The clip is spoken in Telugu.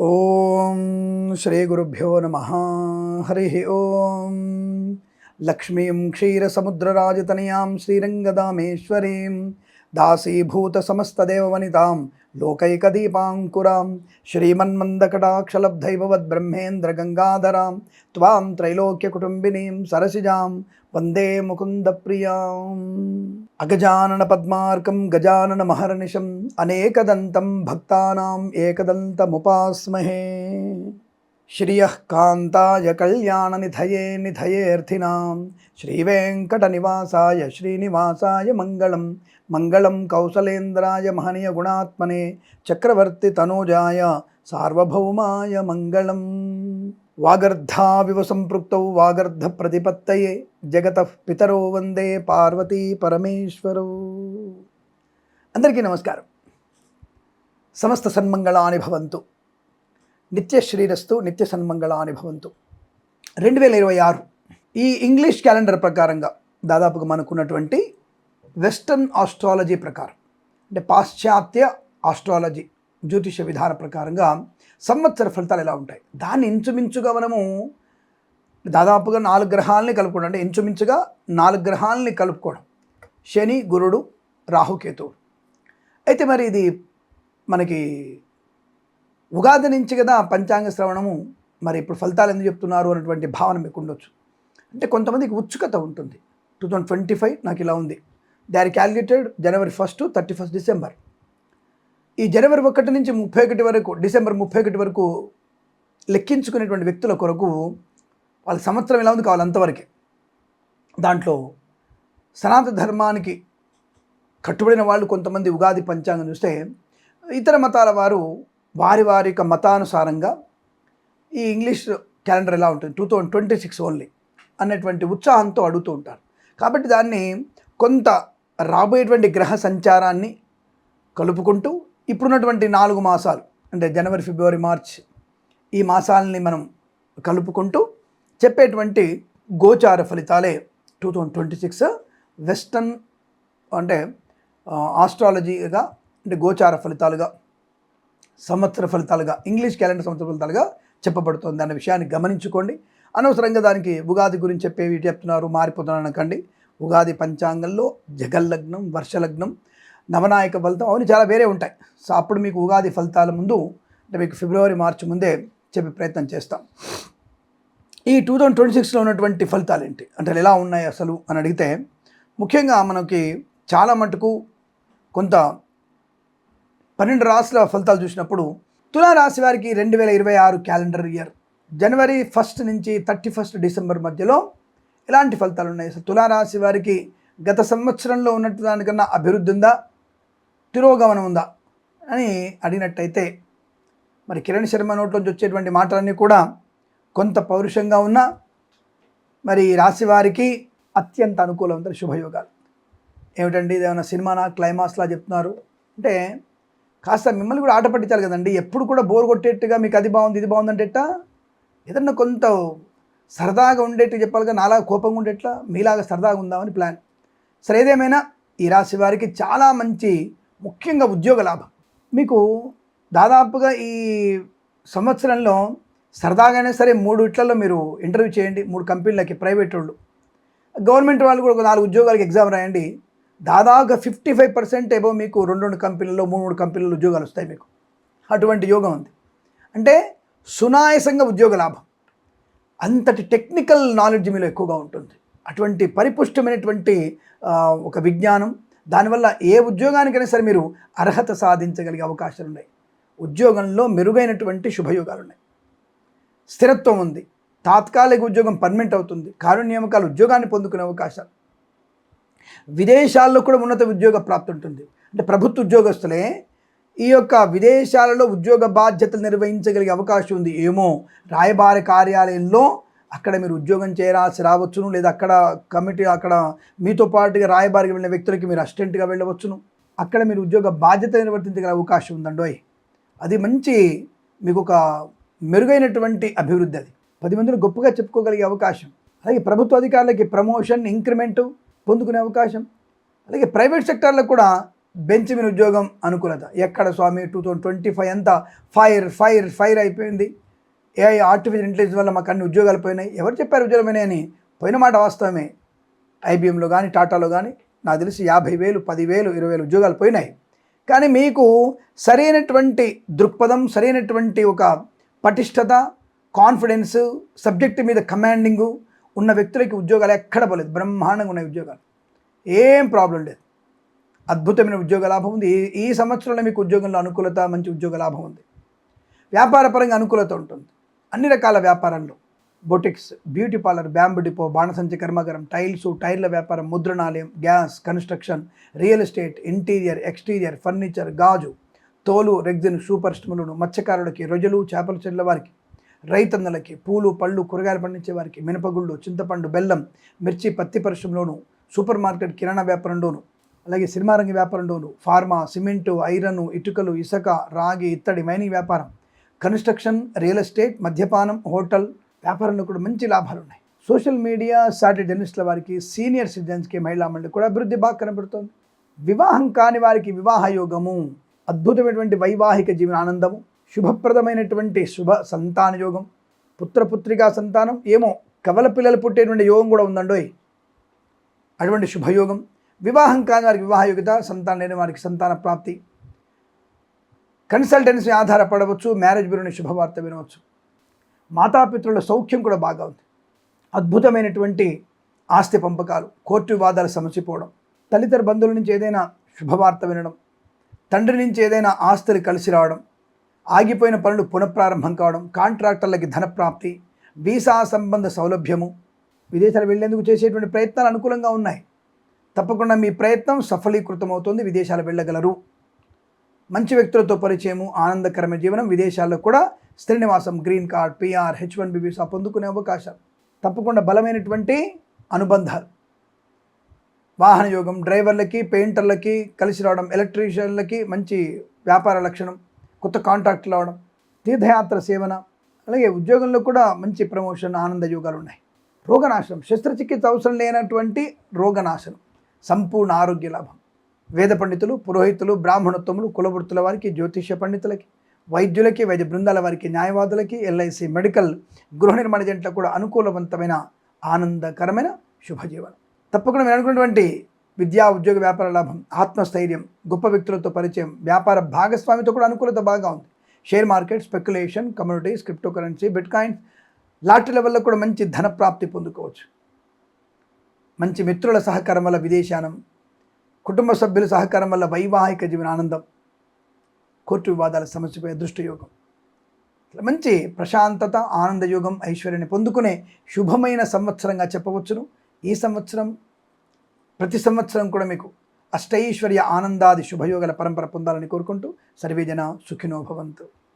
ఓం శ్రీ గురుభ్యో నమ. హరి ఓం. లక్ష్మీం క్షీరసముద్రరాజతనయాం శ్రీరంగదామేశ్వరీం దాసీభూతసమస్తదేవవనితాం లోకైకదీపాంకురాం శ్రీమన్మందకటాక్షలబ్ధైవవద్బ్రహ్మేంద్రగంగాధరాం త్వాం త్రైలోక్యకుటుంబినీం సరసిజాం వందే ముకుందప్రియాం అగజానన పద్మార్కం గజానన మహర్నిశం అనేకదంతం భక్తానాం ఏకదంతముపాస్మహే శ్రియః కాంతాయ కళ్యాణనిధయే నిధయేర్థినాం శ్రీవేంకటనివాసాయ శ్రీనివాసాయ మంగళం మంగళం కౌసలేంద్రాయ మహనీయ గుణాత్మనే చక్రవర్తి తనూజాయ సార్వభౌమాయ మంగళం వాగర్ధావివ సంపృక్తౌ వాగర్ధ ప్రతిపత్తయే జగత పితరో వందే పార్వతీ పరమేశ్వరో. అందరికీ నమస్కారం. సమస్త సన్మంగళాని భవంతు. నిత్య శ్రీరస్తు నిత్య సన్మంగళాని భవంతు. రెండు వేల ఇరవై ఆరు ఈ ఇంగ్లీష్ క్యాలెండర్ ప్రకారంగా దాదాపుగా మనకున్నటువంటి వెస్టర్న్ ఆస్ట్రాలజీ ప్రకారం అంటే పాశ్చాత్య ఆస్ట్రాలజీ జ్యోతిష విధాన ప్రకారంగా సంవత్సర ఫలితాలు ఎలా ఉంటాయి? దాన్ని ఇంచుమించుగా మనము దాదాపుగా నాలుగు గ్రహాలని కలుపుకోవడం అంటే ఇంచుమించుగా నాలుగు గ్రహాలని కలుపుకోవడం. శని గురుడు రాహుకేతువు అయితే మరి ఇది మనకి ఉగాది నుంచి కదా పంచాంగ శ్రవణము మరి ఇప్పుడు ఫలితాలు ఎందుకు చెప్తున్నారు అనేటువంటి భావన మీకు ఉండొచ్చు. అంటే కొంతమందికి ఉత్సుకత ఉంటుంది. టూ థౌజండ్ ట్వంటీ ఫైవ్ నాకు ఇలా ఉంది. They are calculated January first thirty first December ఈ జనవరి ఒకటి నుంచి ముప్పై ఒకటి వరకు డిసెంబర్ ముప్పై ఒకటి వరకు లెక్కించుకునేటువంటి వ్యక్తుల కొరకు వాళ్ళ సంవత్సరం ఎలా ఉంది కావాలి అంతవరకే. దాంట్లో సనాతన ధర్మానికి కట్టుబడిన వాళ్ళు కొంతమంది ఉగాది పంచాంగం చూస్తే ఇతర మతాల వారు వారి వారి యొక్క మతానుసారంగా ఈ ఇంగ్లీష్ క్యాలెండర్ ఎలా ఉంటుంది? Two thousand twenty six only అనేటువంటి ఉత్సాహంతో అడుగుతూ ఉంటారు. కాబట్టి దాన్ని కొంత రాబోయేటువంటి గ్రహ సంచారాన్ని కలుపుకుంటూ ఇప్పుడున్నటువంటి నాలుగు మాసాలు అంటే జనవరి ఫిబ్రవరి మార్చ్ ఈ మాసాలని మనం కలుపుకుంటూ చెప్పేటువంటి గోచార ఫలితాలే two thousand twenty six western అంటే ఆస్ట్రాలజీగా అంటే గోచార ఫలితాలుగా సంవత్సర ఫలితాలుగా ఇంగ్లీష్ క్యాలెండర్ సంవత్సర ఫలితాలుగా చెప్పబడుతుంది అన్న విషయాన్ని గమనించుకోండి. అనవసరంగా దానికి ఉగాది గురించి చెప్పేవి చెప్తున్నారు? మారిపోతున్నారు అనకండి ఉగాది పంచాంగంలో జగల్లగ్నం వర్షలగ్నం నవనాయక ఫలితం అవన్నీ చాలా వేరే ఉంటాయి. సో అప్పుడు మీకు ఉగాది ఫలితాల ముందు అంటే మీకు ఫిబ్రవరి మార్చి ముందే చెప్పే ప్రయత్నం చేస్తాం. ఈ టూ థౌజండ్ ట్వంటీ సిక్స్లో ఉన్నటువంటి ఫలితాలు ఏంటి? అంటే ఎలా ఉన్నాయి అసలు అని అడిగితే ముఖ్యంగా మనకి చాలా మటుకు కొంత పన్నెండు రాశుల ఫలితాలు చూసినప్పుడు తులా రాశి వారికి రెండు వేల ఇరవై ఆరు క్యాలెండర్ ఇయర్. జనవరి ఫస్ట్ నుంచి థర్టీ ఫస్ట్ డిసెంబర్ మధ్యలో ఎలాంటి ఫలితాలు ఉన్నాయి? అసలు తులారాశి వారికి గత సంవత్సరంలో ఉన్నట్టు దానికన్నా అభివృద్ధి ఉందా? తిరోగమనం ఉందా అని అడిగినట్టయితే మరి కిరణ్ శర్మ నోట్లోంచి వచ్చేటువంటి మాటలన్నీ కూడా కొంత పౌరుషంగా ఉన్నా మరి ఈ రాశి వారికి అత్యంత అనుకూలమైన శుభయోగాలు. ఏమిటండి ఏమైనా సినిమానా క్లైమాక్స్లా చెప్తున్నారు? అంటే కాస్త మిమ్మల్ని కూడా ఆట పట్టించాలి కదండి. ఎప్పుడు కూడా బోర్ కొట్టేట్టుగా మీకు అది బాగుంది ఇది బాగుందంటే ఎట్టా ఏదన్నా కొంత సరదాగా ఉండేట్టు చెప్పాలిగా నాలాగా కోపంగా ఉండేట్లా మీలాగా సరదాగా ఉందామని ప్లాన్. సరే ఏదేమైనా ఈ రాశి వారికి చాలా మంచి ముఖ్యంగా ఉద్యోగ లాభం. మీకు దాదాపుగా ఈ సంవత్సరంలో సరదాగానే సరే మూడు ఇట్లలో మీరు ఇంటర్వ్యూ చేయండి మూడు కంపెనీలకి ప్రైవేట్ వాళ్ళు. గవర్నమెంట్ వాళ్ళు కూడా ఒక నాలుగు ఉద్యోగాలకి ఎగ్జామ్ రాయండి. దాదాపుగా ఫిఫ్టీ ఫైవ్ పర్సెంట్ ఏవో మీకు రెండు రెండు కంపెనీల్లో మూడు మూడు కంపెనీల్లో ఉద్యోగాలు వస్తాయి మీకు. అటువంటి యోగం ఉంది. అంటే సునాయసంగా ఉద్యోగ లాభం. అంతటి టెక్నికల్ నాలెడ్జ్ మీలో ఎక్కువగా ఉంటుంది. అటువంటి పరిపుష్టమైనటువంటి ఒక విజ్ఞానం దానివల్ల ఏ ఉద్యోగానికైనా సరే మీరు అర్హత సాధించగలిగే అవకాశాలు ఉన్నాయి. ఉద్యోగంలో మెరుగైనటువంటి శుభయోగాలు ఉన్నాయి స్థిరత్వం ఉంది. తాత్కాలిక ఉద్యోగం పర్మనెంట్ అవుతుంది. కారుణ్యమకాలు ఉద్యోగాన్ని పొందుకునే అవకాశాలు. విదేశాల్లో కూడా ఉన్నత ఉద్యోగ ప్రాప్తి ఉంటుంది. అంటే ప్రభుత్వ ఉద్యోగస్తులే ఈ యొక్క విదేశాలలో ఉద్యోగ బాధ్యతలు నిర్వహించగలిగే అవకాశం ఉంది. ఏమో రాయబార కార్యాలయంలో అక్కడ మీరు ఉద్యోగం చేయరాసి రావచ్చును లేదా అక్కడ కమిటీ అక్కడ మీతో పాటుగా రాయబారికి వెళ్ళిన వ్యక్తులకి మీరు అసిస్టెంట్గా వెళ్ళవచ్చును. అక్కడ మీరు ఉద్యోగ బాధ్యత నిర్వర్తించగల అవకాశం ఉందండోయ్ అది మంచి మీకు ఒక మెరుగైనటువంటి అభివృద్ధి అది. పది మందిని గొప్పగా చెప్పుకోగలిగే అవకాశం. అలాగే ప్రభుత్వ అధికారులకి ప్రమోషన్ ఇంక్రిమెంటు పొందుకునే అవకాశం. అలాగే ప్రైవేట్ సెక్టార్లో కూడా బెంచ్ మీద ఉద్యోగం అనుకూలత. ఎక్కడ Swami two thousand twenty five అంతా ఫైర్ ఫైర్ ఫైర్ అయిపోయింది. ఏఐ ఆర్టిఫిషియల్ ఇంటెలిజెన్స్ వల్ల మాకు అన్ని ఉద్యోగాలు పోయినాయి. ఎవరు చెప్పారు ఉద్యోగాలు అని? పోయిన మాట వాస్తవమే. ఐబీఎంలో కానీ టాటాలో కానీ నాకు తెలిసి యాభై వేలు పదివేలు ఇరవై వేలు ఉద్యోగాలు పోయినాయి. కానీ మీకు సరైనటువంటి దృక్పథం సరైనటువంటి ఒక పటిష్టత కాన్ఫిడెన్స్ సబ్జెక్టు మీద కమాండింగు ఉన్న వ్యక్తులకి ఉద్యోగాలు ఎక్కడ పోలేదు. బ్రహ్మాండంగా ఉన్నాయి ఉద్యోగాలు. ఏం ప్రాబ్లం లేదు. అద్భుతమైన ఉద్యోగ లాభం ఉంది. ఈ ఈ సంవత్సరంలో మీకు ఉద్యోగంలో అనుకూలత మంచి ఉద్యోగ లాభం ఉంది. వ్యాపారపరంగా అనుకూలత ఉంటుంది. అన్ని రకాల వ్యాపారాల్లో boutiques beauty parlour bamboo depot బాణసంచి కర్మాగారం టైల్స్ టైర్ల వ్యాపారం ముద్రణాలయం gas construction real estate interior exterior furniture గాజు తోలు రెగ్జిన్ షూ పరిశ్రమలను మత్స్యకారులకి రొజలు చేపల చెట్ల వారికి రైతన్నలకి పూలు పళ్ళు కూరగాయలు పండించే వారికి మినపగుళ్ళు చింతపండు బెల్లం మిర్చి పత్తి పరిశ్రమలోను సూపర్ మార్కెట్ కిరాణా వ్యాపారంలోను అలాగే సినిమా రంగ వ్యాపారంలోను ఫార్మా సిమెంటు ఐరన్ ఇటుకలు ఇసుక రాగి ఇత్తడి మైనింగ్ వ్యాపారం. కన్స్ట్రక్షన్ రియల్ ఎస్టేట్ మద్యపానం హోటల్ వ్యాపారంలో కూడా మంచి లాభాలు ఉన్నాయి సోషల్ మీడియా సాటి జర్నలిస్టుల వారికి సీనియర్ సిటిజన్స్కి మహిళా మండలి కూడా అభివృద్ధి బాగా కనబడుతోంది. వివాహం కాని వారికి వివాహ యోగము అద్భుతమైనటువంటి వైవాహిక జీవన ఆనందము శుభప్రదమైనటువంటి శుభ సంతాన యోగం పుత్రపుత్రికా సంతానం ఏమో కవల పిల్లలు పుట్టేటువంటి యోగం కూడా ఉందండోయ్. అటువంటి శుభయోగం వివాహం కాని వారికి వివాహ యోగ్యత సంతానం లేని వారికి సంతాన ప్రాప్తి కన్సల్టెన్సీ ఆధారపడవచ్చు మ్యారేజ్ బ్యూరోని శుభవార్త వినవచ్చు. మాతాపితృల సౌఖ్యం కూడా బాగా ఉంది. అద్భుతమైనటువంటి ఆస్తి పంపకాలు కోర్టు వివాదాలు సమసిపోవడం తల్లిదండ్రుల బంధువుల నుంచి ఏదైనా శుభవార్త వినడం తండ్రి నుంచి ఏదైనా ఆస్తులు కలిసి రావడం ఆగిపోయిన పనులు పునఃప్రారంభం కావడం కాంట్రాక్టర్లకి ధనప్రాప్తి వీసా సంబంధ సౌలభ్యము విదేశాలు వెళ్ళేందుకు చేసేటువంటి ప్రయత్నాలు అనుకూలంగా ఉన్నాయి. తప్పకుండా మీ ప్రయత్నం సఫలీకృతమవుతుంది విదేశాలు వెళ్ళగలరు. మంచి వ్యక్తులతో పరిచయము ఆనందకరమైన జీవనం విదేశాల్లో కూడా Srinivasam green card PR H one B visa పొందుకునే అవకాశం తప్పకుండా బలమైనటువంటి అనుబంధాలు. వాహన యోగం డ్రైవర్లకి పెయింటర్లకి కలిసి రావడం ఎలక్ట్రీషియన్లకి మంచి వ్యాపార లక్షణం కొత్త కాంట్రాక్ట్లు రావడం తీర్థయాత్ర సేవన అలాగే ఉద్యోగంలో కూడా మంచి ప్రమోషన్ ఆనంద యోగాలు ఉన్నాయి. రోగనాశనం శస్త్రచికిత్స అవసరం లేనటువంటి రోగనాశనం సంపూర్ణ ఆరోగ్య లాభం. వేద పండితులు పురోహితులు బ్రాహ్మణోత్తములు కులవృత్తుల వారికి జ్యోతిష్య పండితులకి వైద్యులకి వైద్య బృందాల వారికి న్యాయవాదులకి ఎల్ఐసి మెడికల్ గృహ నిర్మాణ జంటలకు కూడా అనుకూలవంతమైన ఆనందకరమైన శుభజీవనం. తప్పకుండా మీరు అనుకున్నటువంటి విద్యా ఉద్యోగ వ్యాపార లాభం ఆత్మస్థైర్యం గొప్ప వ్యక్తులతో పరిచయం వ్యాపార భాగస్వామితో కూడా అనుకూలత బాగా ఉంది. Share market speculation communities crypto currency bitcoins lottery లెవెల్లో కూడా మంచి ధన ప్రాప్తి పొందుకోవచ్చు. మంచి మిత్రుల సహకారం వల్ల విదేశానం కుటుంబ సభ్యుల సహకారం వల్ల వైవాహిక జీవన ఆనందం కోర్టు వివాదాల సమస్యపై దృష్టియోగం ఇట్లా మంచి ప్రశాంతత ఆనందయోగం ఐశ్వర్యాన్ని పొందుకునే శుభమైన సంవత్సరంగా చెప్పవచ్చును. ఈ సంవత్సరం ప్రతి సంవత్సరం కూడా మీకు అష్టైశ్వర్య ఆనందాది శుభయోగాల పరంపర పొందాలని కోరుకుంటూ సర్వేజన సుఖినో భవంతు.